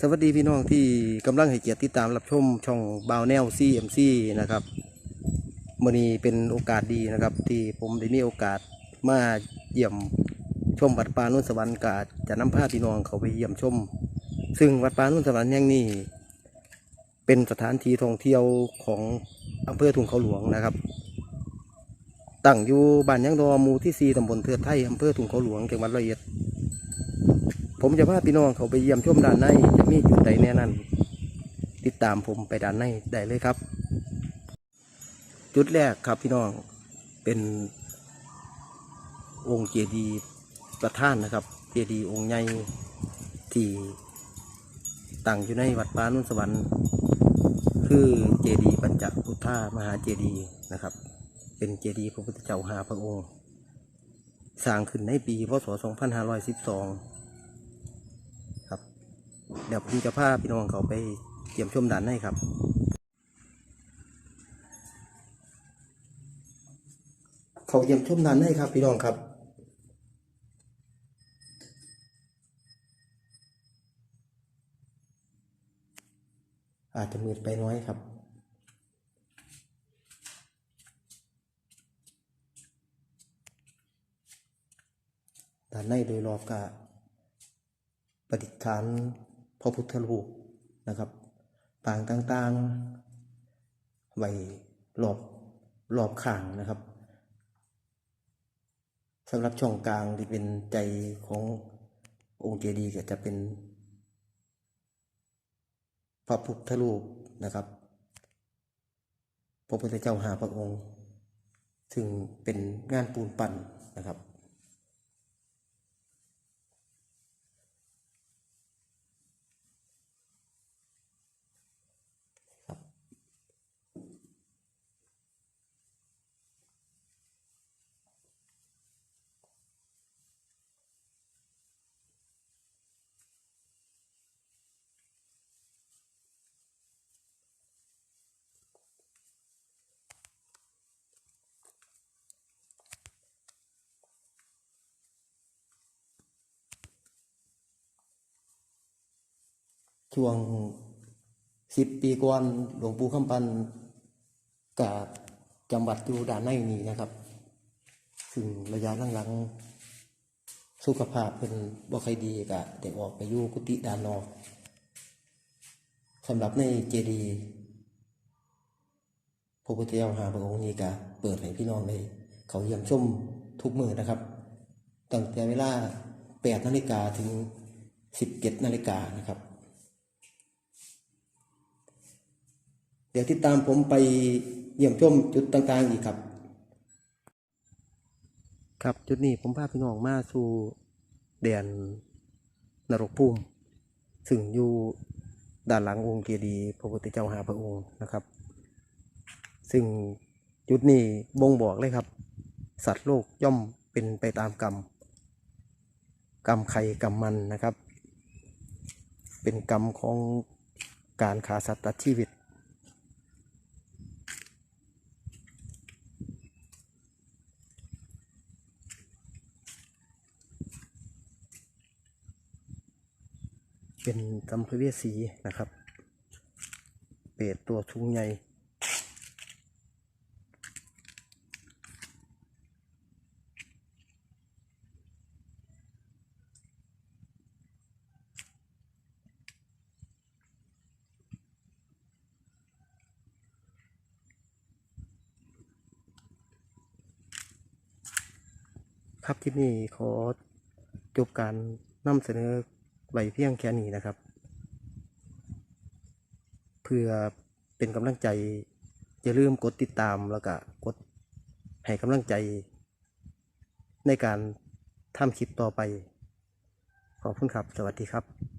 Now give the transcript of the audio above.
สวัสดีพี่น้องที่กำลังให้เกียรติติดตามรับชมช่องบาวแนว CMC นะครับมื่อนี้เป็นโอกาสดีนะครับ ที่ผมได้มีโอกาสมาเยี่ยมชมวัดป่านุ่นสวรรค์กาจะนำพาพี่น้องเขาไปเยี่ยมชม ซึ่งวัดป่านุ่นสวรรค์แห่งนี้ เป็นสถานที่ท่องเที่ยวของอำเภอทุ่งเขาหลวงนะครับตั้งอยู่บ้านยังดอมูที่4ตำบลเทือไทยอำเภอทุ่งเขาหลวงจังหวัดร้อยเอ็ด ผมจะพาพี่น้องเขาไปเยี่ยมชมด้านในจะมีจุดใดแน่นั้น ติดตามผมไปด้านในได้เลยครับ จุดแรกครับพี่น้องเป็นองค์เจดีย์ประธานนะครับ เจดีย์องค์ใหญ่ที่ตั้งอยู่ในวัดป่านุ่นสวรรค์ คือเจดีย์ปัญจพุทธามหาเจดีย์นะครับ เป็นเจดีย์พระพุทธเจ้าหาพระองค์สร้างขึ้นในปีพศ 2512 เดี๋ยวผมจะพาพี่น้องเขาไปเยี่ยมชมด่านในครับเขาเยี่ยมชมด่านในครับ พี่น้องครับอาจจะมืดไปน้อยครับ ด้านในโดยรอบกะประดิษฐาน พระพุทธรูปนะครับปางต่างๆไว้รอบรอบข้างนะครับสำหรับช่องกลางที่เป็นใจขององค์เจดีย์ก็จะเป็น พระพุทธรูปนะครับ พระพุทธเจ้าหาพระองค์ ซึ่งเป็นงานปูนปั้นนะครับ ช่วงสิบปีก่อนหลวงปู่คำปันกับจำวัดอยู่ด้านในนี้นะครับ ซึ่งระยะหลังๆสุขภาพเป็นบ่ค่อยดีกะได้ออกไปอยู่กุฏิด้านนอกสำหรับในเจดีพระพุทธเจ้าหาพระองค์นี้กะเปิดให้พี่น้องได้เขาเยี่ยมชมทุกมือนะครับ ตั้งแต่เวลา8นาฬิกาถึง 17นาฬิกานะครับ เดี๋ยวติดตามผมไปเยี่ยมชมจุดต่างๆอีกครับ ครับจุดนี้ผมพาพี่น้องมาสู่แดนนรกภูมิซึ่งอยู่ด้านหลังองค์เจดีย์พระพุทธเจ้าหาพระองค์นะครับ ซึ่งจุดนี้บ่งบอกเลยครับ สัตว์โลกย่อมเป็นไปตามกรรม กรรมใครกรรมมันนะครับ เป็นกรรมของการขาสัตว์ตัดชีวิต เป็นกัมพเวสีนะครับ เปรตตัวชุงใหญ่ครับที่นี่ขอจบการนำเสนอ ไว้เพียงแค่นี้นะครับ เพื่อเป็นกำลังใจอย่าลืมกดติดตามแล้วก็กดให้กำลังใจ ในการทำคลิปต่อไป ขอบคุณครับ สวัสดีครับ